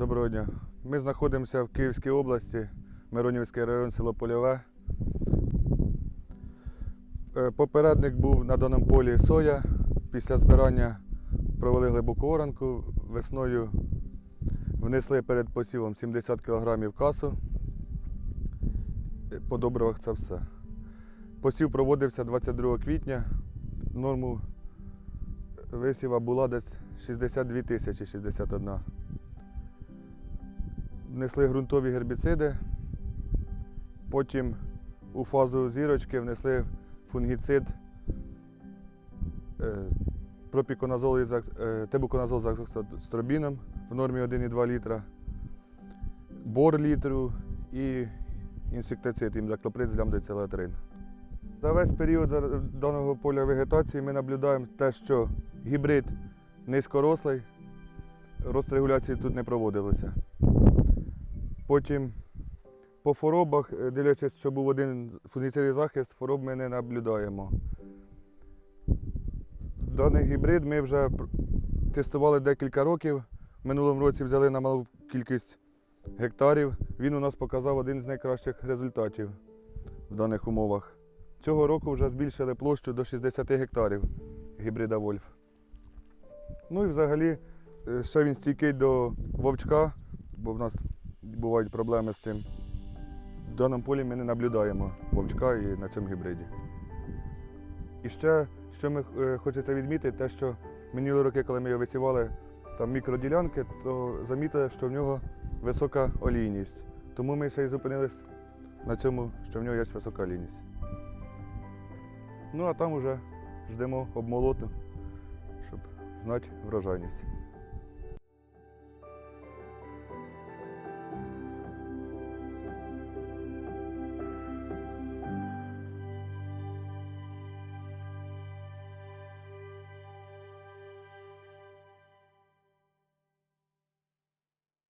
Доброго дня. Ми знаходимося в Київській області, Миронівський район, село Польове. Е, Попередник був на даному полі соя. Після збирання провели глибоку оранку. Весною внесли перед посівом 70 кг касу. Е, По добривах це все. Посів проводився 22 квітня. Норму висіва була десь 62 тисячі 61. Внесли ґрунтові гербіциди. Потім у фазу зірочки внесли фунгіцид е, пропіконазол акс- е, тебуконазол з аксостробіном в нормі 1,2 літра, бор літру і інсектицид імдаклоприд з лямдоцилатрин. За весь період даного поля вегетації ми наблюдаємо те, що гібрид низькорослий, рост регуляції тут не проводилося. Потім по хворобах, е, дивлячись, що був один фунгіцидний захист, хвороб ми не наблюдаємо. Даний гібрид ми вже тестували декілька років. Минулому році взяли на малу кількість гектарів. Він у нас показав один з найкращих результатів в даних умовах. Цього року вже збільшили площу до 60 гектарів гібрида Вольф. Ну і взагалі е, ще він стійкий до вовчка, бо в нас бувають проблеми з цим. В даному полі ми не наблюдаємо вовчка і на цьому гібриді. І ще, що ми е, хочеться відмітити, те, що минулі роки, коли ми його висівали там мікроділянки, то замітили, що в нього висока олійність. Тому ми ще й зупинились на цьому, що в нього є висока олійність. Ну а там вже ждемо обмолоту, щоб знати врожайність.